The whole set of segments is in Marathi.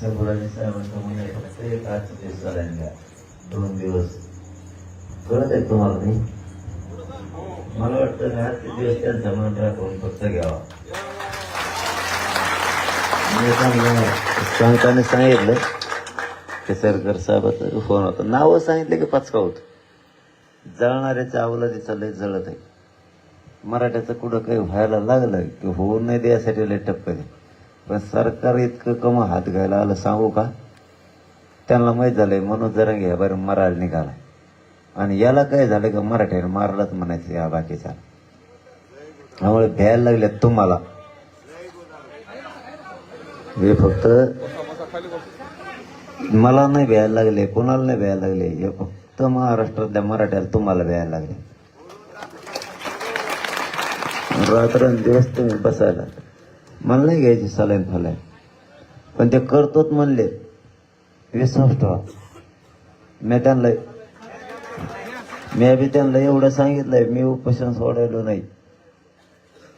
शंभराने साहेबांचं म्हणजे फक्त एक आजचे दिवस चालायला द्या दोन दिवस. कळत आहे तुम्हाला नाही मला वाटतं ना आजचे दिवस त्यांचा मनात राखून फक्त घ्यावा. म्हणजे मी सांगितलं. की सरकार साहेबाचा फोन होता. नावं सांगितलं की पचका होतं. जळणाऱ्याच्या अवलादीचा लय जळत आहे. मराठ्याचं कुठं काही व्हायला लागलं की होऊ नाही द्यासाठी लय टप्प दे पण सरकार इतकं कम हात घ्यायला आलं सांगू का? त्यांना माहीत झालंय मनोज जरांगे ह्या बरं मरायला निघालाय. आणि याला काय झालं का मराठ्याने मारलाच म्हणायचं या बाकीच्या त्यामुळे भ्यायला लागल्यात तुम्हाला. हे फक्त मला नाही भ्यायला लागले कोणाला नाही भ्यायला लागले हे फक्त महाराष्ट्रातल्या मराठ्याला तुम्हाला भ्यायला लागले. रात्रंदिवस तुम्ही बसायला. मला नाही घ्यायची सलाईन फलाईन. पण ते करतोच म्हणले विश्वास ठेवा मी त्यांना मी बी त्यांना एवढं सांगितलंय मी उपोषण सोडायलो नाही.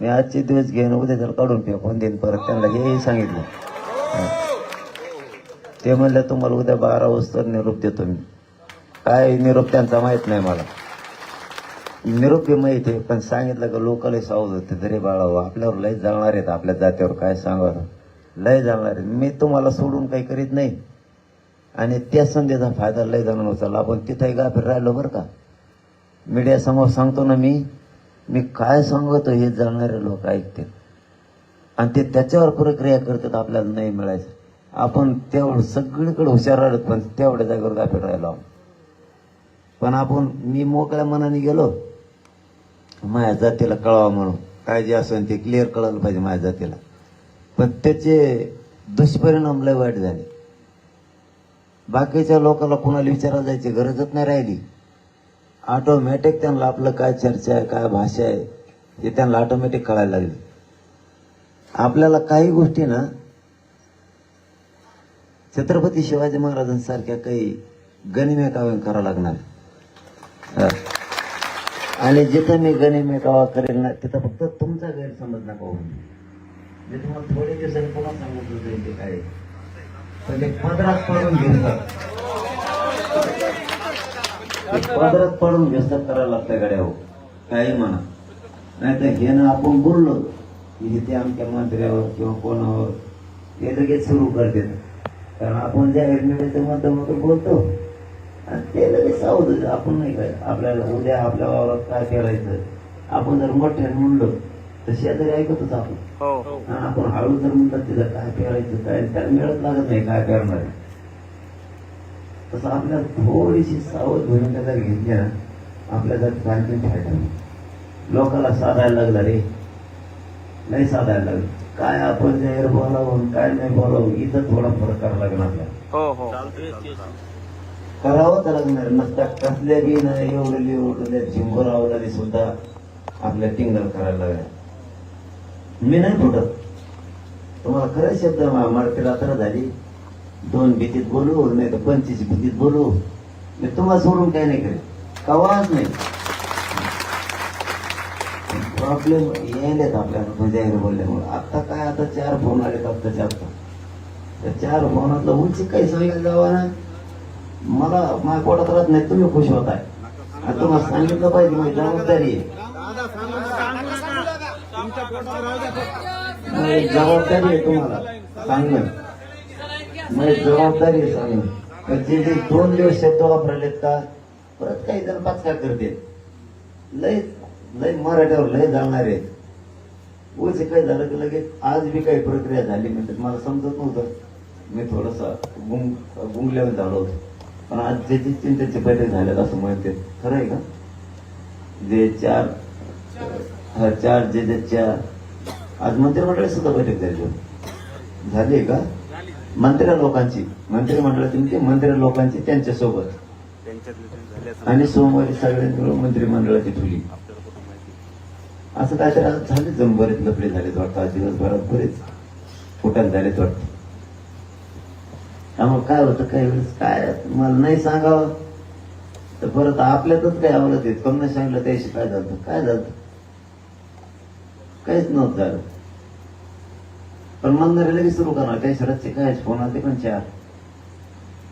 मी आजचे दिवस घेऊन उद्या त्याला काढून फेकून देईन परत त्यांना हेही सांगितलं. ते म्हणलं तुम्हाला उद्या बारा वाजता निरोप देतो मी. काय निरोप त्यांचा माहीत नाही मला. निरोप बी आहे पण सांगितलं का लोकांना सावध होते तरी बाळा हो, आपल्यावर लय जाणार आहेत आपल्या जात्यावर काय सांगावं लय जाणार आहेत. मी तुम्हाला सोडून काही करीत नाही. आणि त्या संधीचा फायदा लय जाणार उचलला आपण तिथंही गाफीर राहिलो बरं का? मीडियासमोर सांगतो ना मी मी काय सांगतो हे जाणारे लोक ऐकते आणि ते त्याच्यावर प्रक्रिया करतात आपल्याला नाही मिळायचं. आपण तेवढं सगळीकडे हुशार राहिलो पण तेवढ्या जागेवर गाफीर राहिलो आपण. पण आपण मी मोकळ्या मनाने गेलो माझ्या जातीला कळवा म्हणून. काय जे असेल ते क्लिअर कळायला पाहिजे माझ्या जातीला. पण त्याचे दुष्परिणाम लय वाईट झाले. बाकीच्या लोकांना कोणाला विचारायला जायची गरजच नाही राहिली. ऑटोमॅटिक त्यांना आपलं काय चर्चा आहे काय भाषा आहे हे त्यांना ऑटोमॅटिक कळायला लागली. आपल्याला काही गोष्टी ना छत्रपती शिवाजी महाराजांसारख्या काही गनिमेकावे करावं लागणार. हा. आणि जिथं मी गनिमेकावा करेल ना तिथं फक्त तुमचा गैरसमज नका होऊ मी तुम्हाला थोडे दिवसांनी पुन्हा सांगत होते ते काय पण ते पदरात पडून घेतात पदरात पडून घेतात करायला लागतं गड्या हो. काही म्हणा. नाही तर हे ना आपण बोललो की हे ते आमच्या मंत्र्यावर किंवा कोणावर ते लगेच सुरू करते कारण आपण ज्या मीडियाच्या माध्यमातून बोलतो. ते लगेच सावध होते. आपण नाही काय आपल्याला उद्या आपल्या वावरात काय करायचं? आपण जर मोठ्याने म्हणलो तर शेजारी ऐकतच आपण. आणि आपण हळू जर म्हणतात तिला काय पेरायचं काय त्याला मिळत लागत नाही काय पेरणार आहे. तसं आपल्याला थोडीशी सावध भूमिका जर घेतली ना आपल्या जाती आणखी फायदा लोकांना साधायला लागला रे. नाही साधायला लागलं. काय आपण जाहीर बोलावं काय नाही बोलावं इथं थोडा फरक करावा लागणार आपल्याला. हो हो. करावंच लागणार नसता कसल्या बी ना एवढं एवढं झिंबर आवडाने सुद्धा आपल्या टिंगल करायला लागल्या. मी नाही फुटत तुम्हाला खरंच शब्द मारते रात्र झाली. दोन भीतीत बोलू नाही तर पंचवीस भीतीत बोलू. मी तुम्हाला सोडून काय नाही करेल कवाच नाही. प्रॉब्लेम यायलेत आपल्याला तो बोलल्यामुळे. आता काय आता चार फोन आलेत आत्ताच्या आत्ता. त्या चार फोनातलं उंची काही सांगायला जावा ना. मला माझ्या पोटात राहत नाही तुम्ही खुश होताय. आहे तुम्हाला सांगितलं पाहिजे माझी जबाबदारी आहे. जबाबदारी आहे तुम्हाला सांगणं माझी जबाबदारी आहे सांगणं पण जे जे दोन दिवस शब्द वापरलेत का परत काही जण पाचका करते लय लय मराठ्यावर लय जाणार आहेत. उच काय झालं की लगेच आज बी काही प्रक्रिया झाली म्हणतात. मला समजत नव्हतं. मी थोडस गुंग गुंगल्यावर झालो होतो. पण आज ज्याची चिंतेची बैठक झालेत असं म्हणते खरं आहे का? जे चार हा चार जे जे चार आज मंत्रिमंडळी सुद्धा बैठक झाली झाली आहे का? मंत्र्या लोकांची. मंत्रिमंडळाची म्हणजे मंत्री लोकांची त्यांच्यासोबत. आणि सोमवारी सगळ्यांनी मिळून मंत्रिमंडळाची ठेवली. असं काय आज झाले जम बरेच लफडे झालेत वाटतं. आज दिवसभरात बरेच फुटात झालेत वाटतं. त्यामुळे काय होतं काही वेळेस काय? मला नाही सांगावं. तर परत आपल्यातच काय आवडत येत कम नाही सांगितलं त्याशी काय झालं? काय झालं? काहीच नव्हतं झालं. पण म्हणणारे लगेच सुरू करणार. त्याशी रस्ते काय? फोन आले पण चार.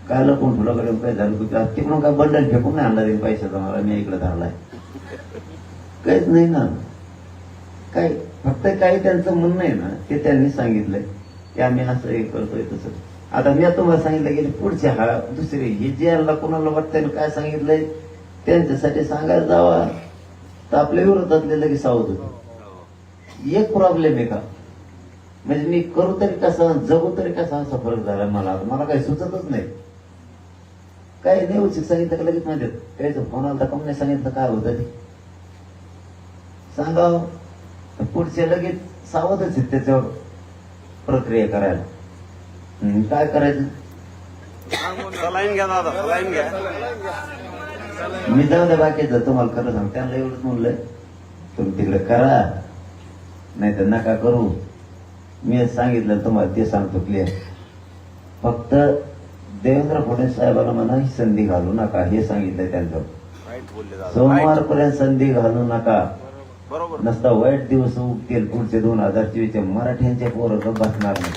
काय लपून तुलाकडे काय झालं? तुझ्या तिकडून काय बंडल फेकून नाही आणला त्यांनी पैशाचा मला? मी इकडे धरलाय. काहीच नाही ना. काय फक्त काही त्यांचं म्हणणं आहे ना ते त्यांनी सांगितलंय. की आम्ही असं हे करतोय तसं. आता मी तुम्हाला सांगितलं गेले पुढच्या हा दुसरे हे ज्याला कोणाला वाटतं काय सांगितलंय त्यांच्यासाठी सांगायला जावा. तर आपल्या विरोधातले लगेच सावध होते. एक प्रॉब्लेम आहे का? म्हणजे मी करू तरी कसा जगू तरी कसा असा फरक झाला मला? मला काही सुचतच नाही. काही नाही उचित सांगितलं का लगेच माहिती त्याचं फोन आला कम नाही सांगितलं काय होतं ते? सांगावं. पुढचे लगेच सावधच आहेत त्याच्यावर प्रक्रिया करायला. काय करायचं? सलाईन घ्या दादा सलाईन घ्या. मी जाऊ द्या बाकीचं तुम्हाला खरं सांग त्यांना एवढंच म्हणलंय तुम्ही तिकडे करा नाही तर नका करू. मी सांगितलं तुम्हाला ते सांगतो क्लिअर फक्त देवेंद्र फडणवीस साहेबांना म्हणा ही संधी घालू नका हे सांगितलंय त्यांचं. सोमवारपर्यंत संधी घालू नका. बरोबर नसता वाईट दिवस उगतील पुढचे दोन हजार चोवीसचे मराठ्यांचे पोरं बसणार नाही.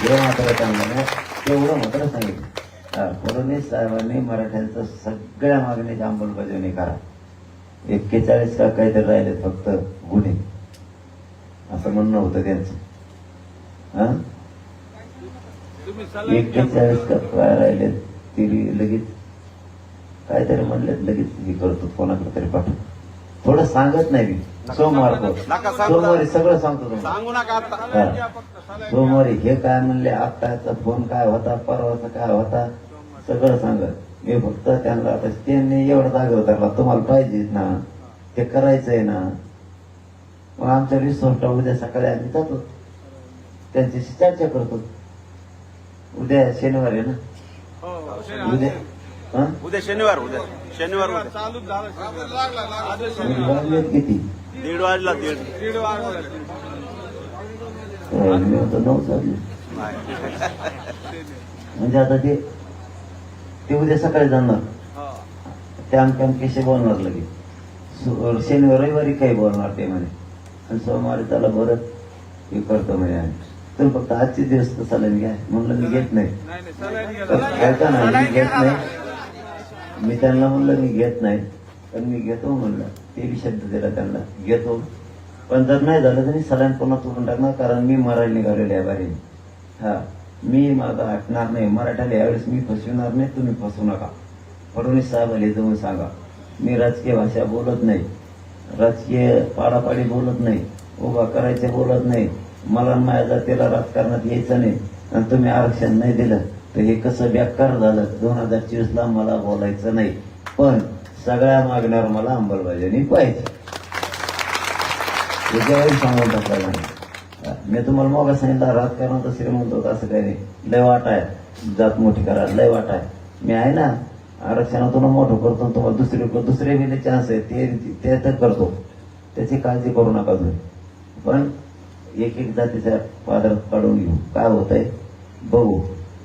हे मात्र नाही, तेवढं मात्र सांगितलं. हा, फडणवीस साहेबांनी मराठ्यांचं सगळ्या मागणीची अंमलबजावणी करा. एक्केचाळीस का काहीतरी राहिले फक्त गुन्हे. असं म्हणणं होतं त्यांचं. एक्केचाळीस का काय राहिले ती लगेच? काहीतरी म्हणले लगेच हे करतो कोणाकडे तरी पाठव. थोडं सांगत नाही मी. सोमवार. सोमवारी सगळं सांगतो सांगू नका आता. सोमवारी हे काय म्हणले आत्ताचा फोन काय होता परवाचा काय होता सगळं सांगत मी फक्त त्यांना आता त्यांनी एवढं जागर धरला तुम्हाला पाहिजेच ना ते करायचंय ना. मग आमच्या रिसोर्टला उद्या सकाळी आम्ही जातो. त्यांच्याशी चर्चा करतो. उद्या शनिवार आहे ना? उद्या. हा? उद्या शनिवार उद्या. शनिवार उद्या. वाजलेत किती? दीड वाजला दीड. म्हणजे आता ते ते उद्या सकाळी जाणार. ते आमच्या आमच्याशी बोलणार लगेच. सो- शनिवार रविवारी काही बोलणार ते म्हणे. आणि सोमवारी त्याला बरंच हे करतो म्हणे आम्ही. तर फक्त आजचे दिवस तर चालेल घ्या. म्हणलं मी घेत नाही. तर ऐका ना मी घेत नाही. मी त्यांना म्हणलं मी घेत नाही. पण मी घेतो म्हणलं. ते बी शब्द दिला त्यांना. घेतो पण जर नाही झालं तर मी सलाईन पुन्हा तोडून टाकणार कारण मी मराठी निघालेले आहे बाहेर. हा मी माझा हटणार नाही. मराठ्याला यावेळेस मी फसविणार नाही तुम्ही फसवू नका. फडणवीस साहेबाला जाऊन सांगा. मी राजकीय भाषा बोलत नाही. राजकीय पाडापाडी बोलत नाही. उभा करायचे बोलत नाही. मला माझ्या जातीला राजकारणात यायचं नाही. आणि तुम्ही आरक्षण नाही दिलं. तर हे कसं बेकार झालं? दोन हजार चोवीसला मला बोलायचं नाही. पण सगळ्या मागण्यावर मला अंमलबजावणी पाहिजे. याच्यावर सांगून टाकलं नाही. मी तुम्हाला मग सांगितलं राजकारणात श्रीमंत होता असं काही नाही. लय वाट आहे. जात मोठी करा लय वाट आहे. मी आहे ना आरक्षणातून मोठं करतो तुम्हाला दुसरे दुसरे गेले चान्स आहे ते ते तर करतो. त्याची काळजी करू नका तुम्ही. पण एक एक जातीच्या पादरात काढून घेऊ. काय होत आहे बघू.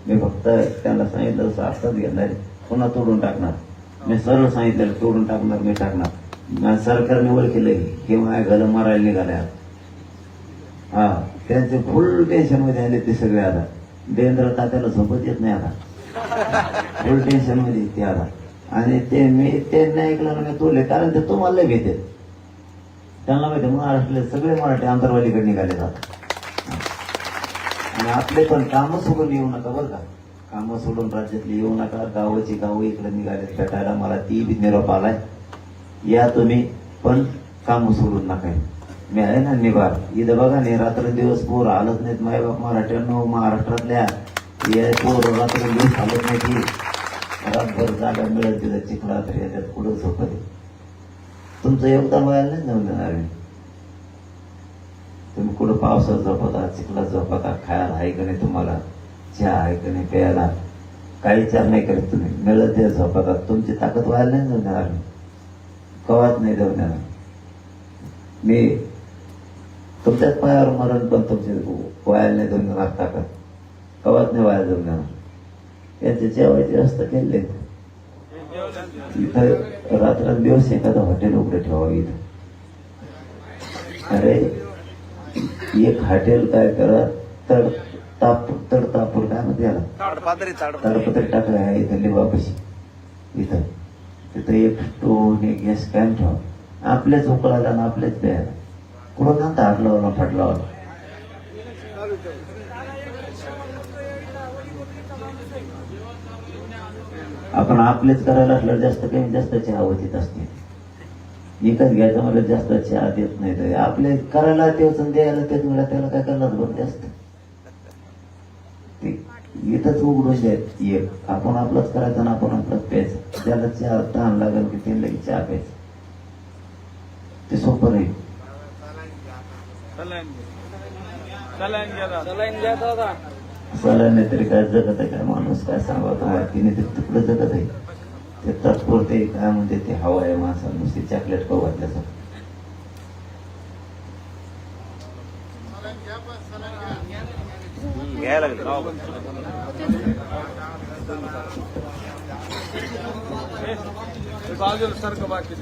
मी फक्त त्यांना सांगितलं तसं अर्थात घेणार पुन्हा तोडून टाकणार. मी सरळ सांगितलेलं तोडून टाकणार मी टाकणार सरकार सरकारने केलंय. हे माझ्या घर मारायला निघाल्या. हा त्यांचे फुल टेन्शनमध्ये आले ते सगळे आता. देवेंद्र तात्याला झोपत येत नाही आता. फुल टेन्शनमध्ये ते आता. आणि ते मी ते नाही ऐकलं नाही मी तोडले. कारण ते तुम्हाला घेते त्यांना माहिती महाराष्ट्रातले सगळे मराठी आंतरवालीकडे निघाले जातात आणि आपले पण कामं सोबत येऊ नका बरं का. कामं सोडून राज्यातली येऊ नका गावाची गावं इकडे निघाले भेटायला मला ती बी निरोप आलाय. या तुम्ही पण कामं सोडून नका. मी आहे ना निभार इथं बघा नाही रात्र दिवस पोर हालत नाहीत. माय बाप मराठ्यांनो महाराष्ट्रातल्या या पोर रात्र दिवस आलत नाही की रातभर जागा मिळत तिथं चिखलात याच्यात कुठं झोपत तुमचं योगदान व्हायला नाही जाऊन देणार मी तुम्ही कुठं पावसात झोपता चिखलात झोपता खायला आहे का नाही तुम्हाला? चहा आहे का नाही प्यायला काही विचार नाही करत तुम्ही. मिळत द्या झोपता तुमची ताकद व्हायला नाही जाऊन देणार कवाच नाही जाऊन देणार मी तुमच्याच पायावर मरण पण तुमचे व्हायला नाही जाऊन देणार ताकद कवाच नाही व्हायला जाऊन देणार यांचे जेवायची व्यवस्था केली. इथं रात्रंदिवस एखादं हॉटेल उघडं ठेवावं इथं. अरे एक हॉटेल काय करा तर ताप तड तापूर काय म्हणते याला ताडपातरी. ताड ताडपत्री टाकलं आहे इथं लिंबापाशी इथं. तिथं एक स्टोन एक गॅस कॅन ठेवा. आपल्याच उकळायला आणि आपल्याच प्यायला. कुठं ना हात लावला फाट लावला. आपण आपलेच करायला असल्यावर जास्त कमी जास्त चहा होतीत असते. विकत घ्यायचं मला जास्त चहा देत नाही. तर आपले करायला तेच द्यायला तेच मिळा त्याला काय करणार बरं जास्त. इथंच उघडून द्यायत एक आपण आपलंच करायचं आणि आपण आपलंच प्यायचं. ज्याला चहा तहान लागेल की ते लगेच चहा प्यायचं. ते सोपं राहील सलाने तरी काय जगत आहे काय माणूस काय सांगा तुम्हाला तिने ते तुकडं जगत आहे. ते तात्पुरते काय म्हणते ते हवा आहे माणसाला नुसती चॉकलेट खाऊ घातल्याचं घ्यायला लागले. बाजूला सारखं बाकी